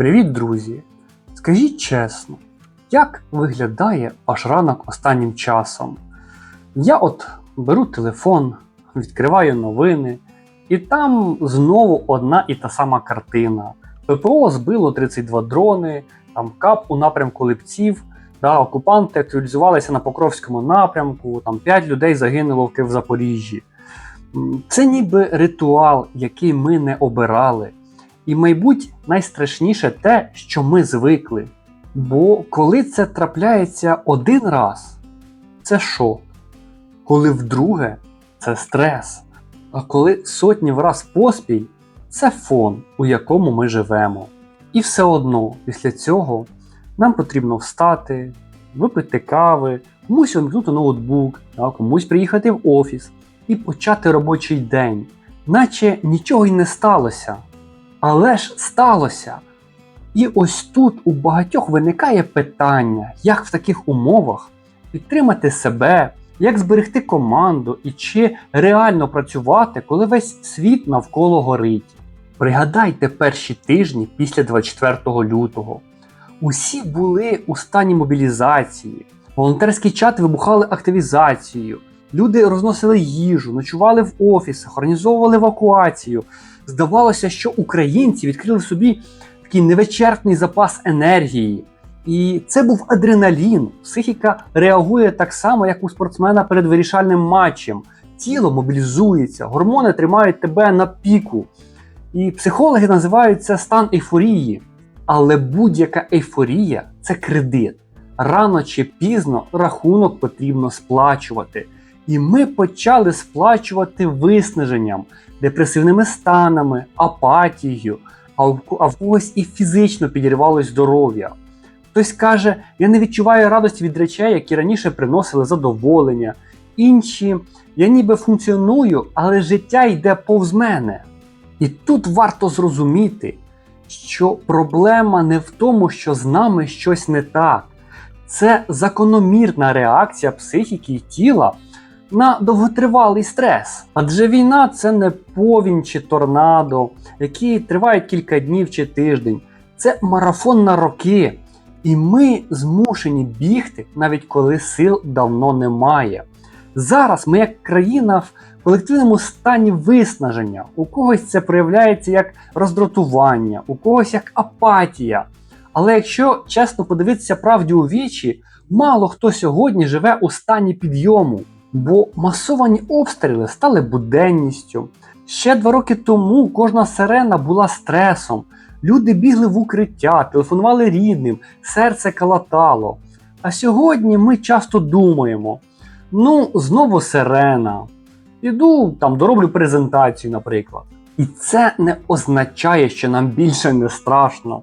Привіт, друзі! Скажіть чесно, як виглядає ваш ранок останнім часом? Я от беру телефон, відкриваю новини, і там знову одна і та сама картина. ППО збило 32 дрони, там кап у напрямку Липців, да, окупанти активізувалися на Покровському напрямку, там 5 людей загинуло в Запоріжжі. Це ніби ритуал, який ми не обирали. І, мабуть, найстрашніше те, що ми звикли. Бо коли це трапляється один раз, це шок. Коли вдруге це стрес. А коли сотні раз поспіль, це фон, у якому ми живемо. І все одно після цього нам потрібно встати, випити кави, комусь вимкнути ноутбук, комусь приїхати в офіс і почати робочий день, наче нічого й не сталося. Але ж сталося. І ось тут у багатьох виникає питання, як в таких умовах підтримати себе, як зберегти команду і чи реально працювати, коли весь світ навколо горить. Пригадайте перші тижні після 24 лютого. Усі були у стані мобілізації, волонтерські чати вибухали активізацією, люди розносили їжу, ночували в офісах, організовували евакуацію. Здавалося, що українці відкрили собі такий невичерпний запас енергії. І це був адреналін. Психіка реагує так само, як у спортсмена перед вирішальним матчем. Тіло мобілізується, гормони тримають тебе на піку. І психологи називають це стан ейфорії. Але будь-яка ейфорія це кредит. Рано чи пізно рахунок потрібно сплачувати. І ми почали сплачувати виснаженням, депресивними станами, апатією, а в, когось і фізично підірвалось здоров'я. Хтось каже, я не відчуваю радості від речей, які раніше приносили задоволення. Інші, я ніби функціоную, але життя йде повз мене. І тут варто зрозуміти, що проблема не в тому, що з нами щось не так. Це закономірна реакція психіки і тіла на довготривалий стрес. Адже війна це не повінь чи торнадо, які тривають кілька днів чи тиждень. Це марафон на роки. І ми змушені бігти, навіть коли сил давно немає. Зараз ми, як країна, в колективному стані виснаження. У когось це проявляється як роздратування, у когось як апатія. Але якщо чесно подивитися правді у вічі, мало хто сьогодні живе у стані підйому, бо масовані обстріли стали буденністю. Ще два роки тому кожна сирена була стресом. Люди бігли в укриття, телефонували рідним, серце калатало. А сьогодні ми часто думаємо: ну, знову сирена. Іду там дороблю презентацію, наприклад. І це не означає, що нам більше не страшно.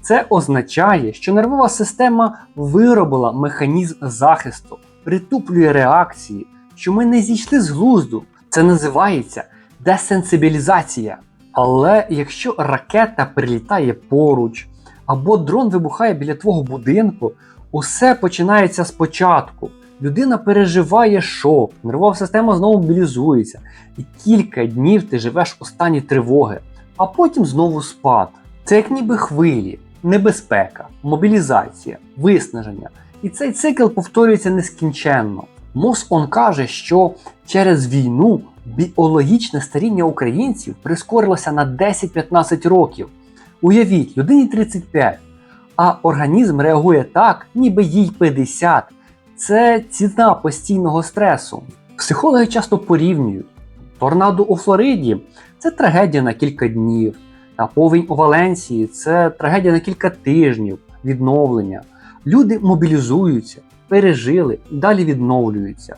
Це означає, що нервова система виробила механізм захисту, притуплює реакції, що ми не зійшли з глузду. Це називається десенсибілізація. Але якщо ракета прилітає поруч, або дрон вибухає біля твого будинку, усе починається спочатку. Людина переживає шок, нервова система знову мобілізується, і кілька днів ти живеш у стані тривоги, а потім знову спад. Це як ніби хвилі, небезпека, мобілізація, виснаження. І цей цикл повторюється нескінченно. МОСОН каже, що через війну біологічне старіння українців прискорилося на 10-15 років. Уявіть, людині 35, а організм реагує так, ніби їй 50. Це ціна постійного стресу. Психологи часто порівнюють. Торнадо у Флориді це трагедія на кілька днів, а повінь у Валенсії це трагедія на кілька тижнів, відновлення. Люди мобілізуються, пережили, далі відновлюються.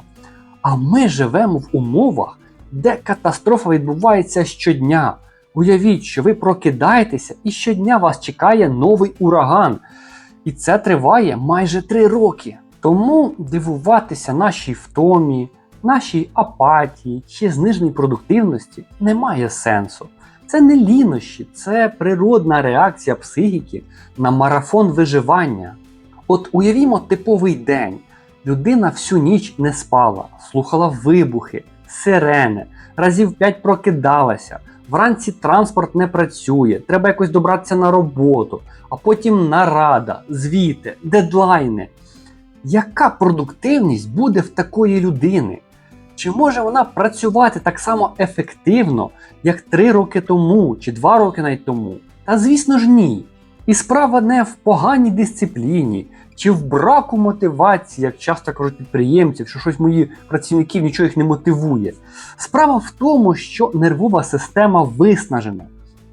А ми живемо в умовах, де катастрофа відбувається щодня. Уявіть, що ви прокидаєтеся, і щодня вас чекає новий ураган. І це триває майже три роки. Тому дивуватися нашій втомі, нашій апатії чи зниженій продуктивності немає сенсу. Це не лінощі, це природна реакція психіки на марафон виживання. От уявімо типовий день. Людина всю ніч не спала, слухала вибухи, сирени, разів п'ять прокидалася, Вранці транспорт не працює, треба якось добратися на роботу, а потім нарада, звіти, дедлайни. Яка продуктивність буде в такої людини? Чи може вона працювати так само ефективно, як 3 роки тому чи 2 роки навіть тому? Та звісно ж ні. І справа не в поганій дисципліні чи в браку мотивації, як часто кажуть підприємців, що щось мої працівників нічого їх не мотивує. Справа в тому, що нервова система виснажена.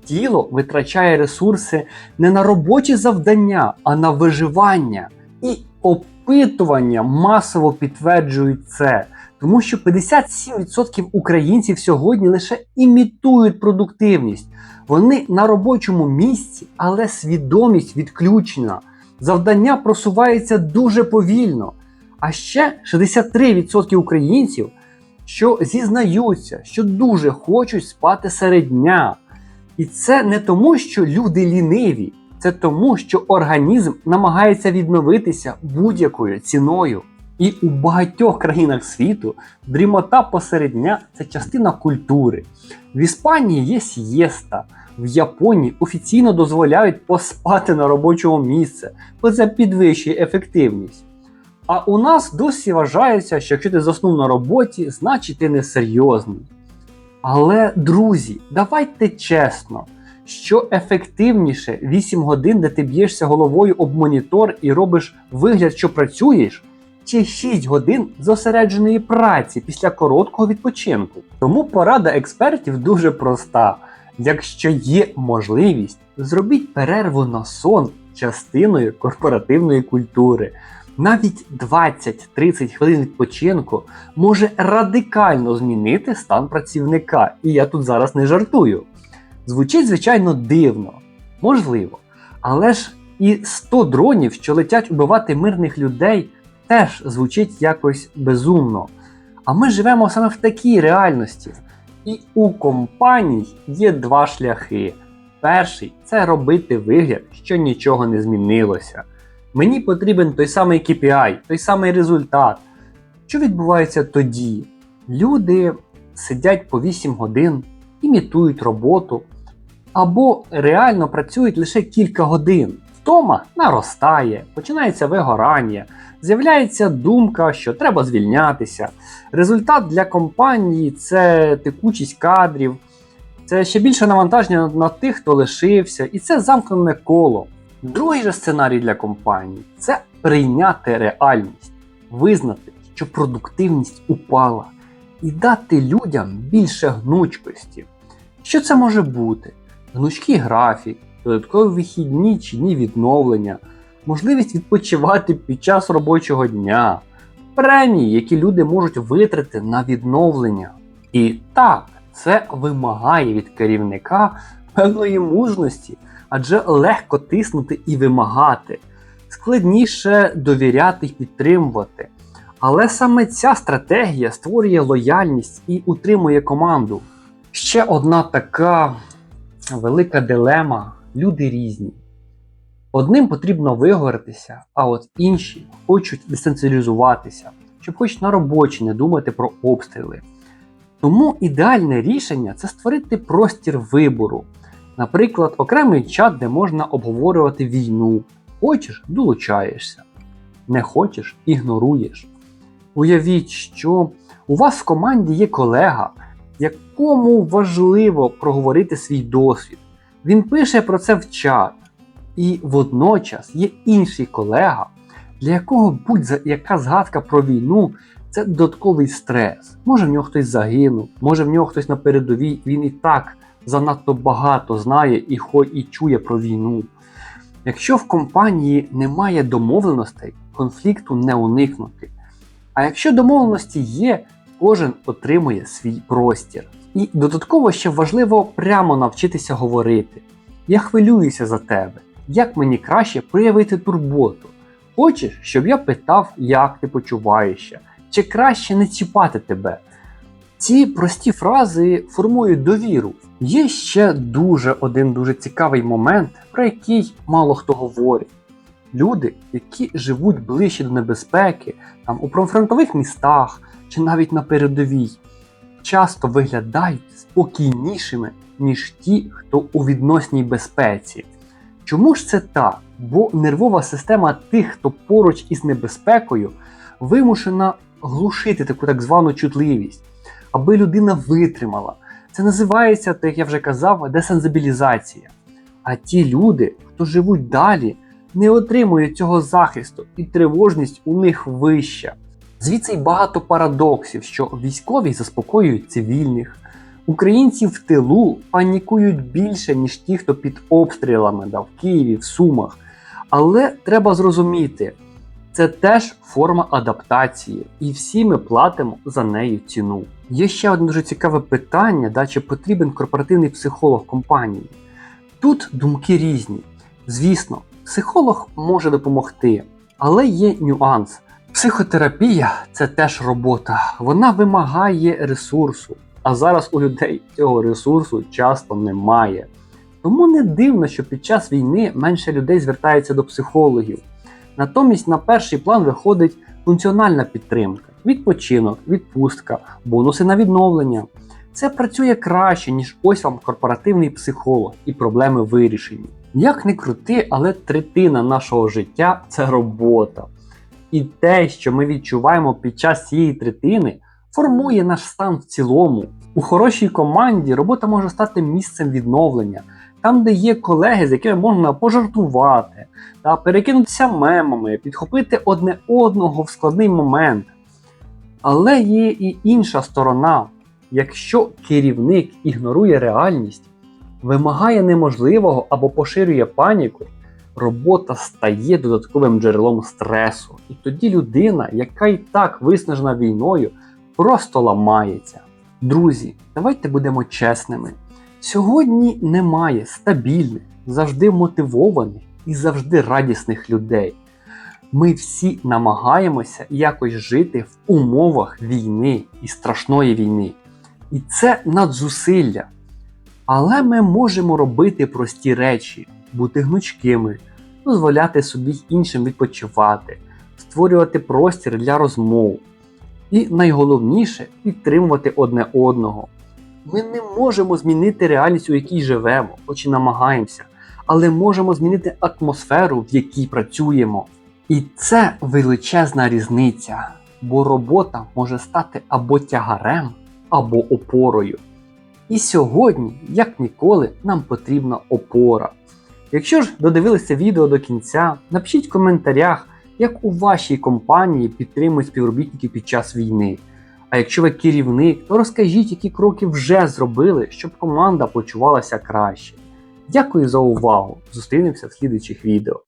Тіло витрачає ресурси не на робочі завдання, а на виживання. І опитування масово підтверджують це. Тому що 57% українців сьогодні лише імітують продуктивність. Вони на робочому місці, але свідомість відключена. Завдання просувається дуже повільно. А ще 63% українців, що зізнаються, що дуже хочуть спати серед дня. І це не тому, що люди ліниві, це тому, що організм намагається відновитися будь-якою ціною. І у багатьох країнах світу дрімота посеред дня це частина культури. В Іспанії є сієста, в Японії офіційно дозволяють поспати на робочому місці, бо це підвищує ефективність. А у нас досі вважається, що якщо ти заснув на роботі, значить ти несерйозний. Але, друзі, давайте чесно, що ефективніше 8 годин, де ти б'єшся головою об монітор і робиш вигляд, що працюєш, чи 6 годин зосередженої праці після короткого відпочинку. Тому порада експертів дуже проста. Якщо є можливість, зробіть перерву на сон частиною корпоративної культури. Навіть 20-30 хвилин відпочинку може радикально змінити стан працівника, і я тут зараз не жартую. Звучить, звичайно, дивно, можливо. Але ж і 100 дронів, що летять убивати мирних людей, теж звучить якось безумно. А ми живемо саме в такій реальності. І у компаній є два шляхи. Перший це робити вигляд, що нічого не змінилося. Мені потрібен той самий KPI, той самий результат. Що відбувається тоді? Люди сидять по 8 годин, імітують роботу, або реально працюють лише кілька годин. Втома наростає, починається вигорання, з'являється думка, що треба звільнятися. Результат для компанії це текучість кадрів, це ще більше навантаження на тих, хто лишився, і це замкнене коло. Другий же сценарій для компанії це прийняти реальність, визнати, що продуктивність упала, і дати людям більше гнучкості. Що це може бути? Гнучкий графік, додаткові вихідні чи дні відновлення, можливість відпочивати під час робочого дня, премії, які люди можуть витрати на відновлення. І так, це вимагає від керівника певної мужності, адже легко тиснути і вимагати, складніше довіряти й підтримувати. Але саме ця стратегія створює лояльність і утримує команду. Ще одна така велика дилема: люди різні. Одним потрібно вигоритися, а от інші хочуть децентралізуватися, щоб хоч на робочі не думати про обстріли. Тому ідеальне рішення це створити простір вибору. Наприклад, окремий чат, де можна обговорювати війну. Хочеш долучаєшся, не хочеш ігноруєш. Уявіть, що у вас в команді є колега, якому важливо проговорити свій досвід. Він пише про це в чат. І водночас є інший колега, для якого будь-яка згадка про війну це додатковий стрес. Може в нього хтось загинув, може в нього хтось на передовій, він і так занадто багато знає і хо і чує про війну. Якщо в компанії немає домовленостей, конфлікту не уникнути. А якщо домовленості є, кожен отримує свій простір. І додатково ще важливо прямо навчитися говорити. Я хвилююся за тебе. Як мені краще проявити турботу? Хочеш, щоб я питав, як ти почуваєшся, чи краще не чіпати тебе? Ці прості фрази формують довіру. Є ще дуже один дуже цікавий момент, про який мало хто говорить. Люди, які живуть ближче до небезпеки, там у прифронтових містах чи навіть на передовій, часто виглядають спокійнішими ніж ті, хто у відносній безпеці. Чому ж це так? Бо нервова система тих, хто поруч із небезпекою, вимушена глушити таку так звану чутливість, аби людина витримала. Це називається, так як я вже казав, десензибілізація. А ті люди, хто живуть далі, не отримують цього захисту, і тривожність у них вища. Звідси й багато парадоксів, що військові заспокоюють цивільних, українці в тилу панікують більше, ніж ті, хто під обстрілами да, в Києві, в Сумах. Але треба зрозуміти, це теж форма адаптації, і всі ми платимо за нею ціну. Є ще одне дуже цікаве питання: да, чи потрібен корпоративний психолог компанії. Тут думки різні. Звісно, психолог може допомогти, але є нюанс. Психотерапія це теж робота, вона вимагає ресурсу. А зараз у людей цього ресурсу часто немає. Тому не дивно, що під час війни менше людей звертається до психологів. Натомість на перший план виходить функціональна підтримка, відпочинок, відпустка, бонуси на відновлення. Це працює краще, ніж ось вам корпоративний психолог і проблеми вирішені. Як не крути, але третина нашого життя це робота. І те, що ми відчуваємо під час цієї третини, формує наш стан в цілому. У хорошій команді робота може стати місцем відновлення, там, де є колеги, з якими можна пожартувати, та перекинутися мемами, підхопити одне одного в складний момент. Але є і інша сторона. Якщо керівник ігнорує реальність, вимагає неможливого або поширює паніку, робота стає додатковим джерелом стресу. І тоді людина, яка і так виснажена війною, просто ламається. Друзі, давайте будемо чесними. Сьогодні немає стабільних, завжди мотивованих і завжди радісних людей. Ми всі намагаємося якось жити в умовах війни і страшної війни. І це надзусилля. Але ми можемо робити прості речі, бути гнучкими, дозволяти собі іншим відпочивати, створювати простір для розмов. І найголовніше підтримувати одне одного. Ми не можемо змінити реальність, у якій живемо, хоч і намагаємося, але можемо змінити атмосферу, в якій працюємо. І це величезна різниця, бо робота може стати або тягарем, або опорою. І сьогодні, як ніколи, нам потрібна опора. Якщо ж додивилися відео до кінця, напишіть в коментарях, як у вашій компанії підтримують співробітників під час війни. А якщо ви керівник, то розкажіть, які кроки вже зробили, щоб команда почувалася краще. Дякую за увагу! Зустрінемося в слідуючих відео.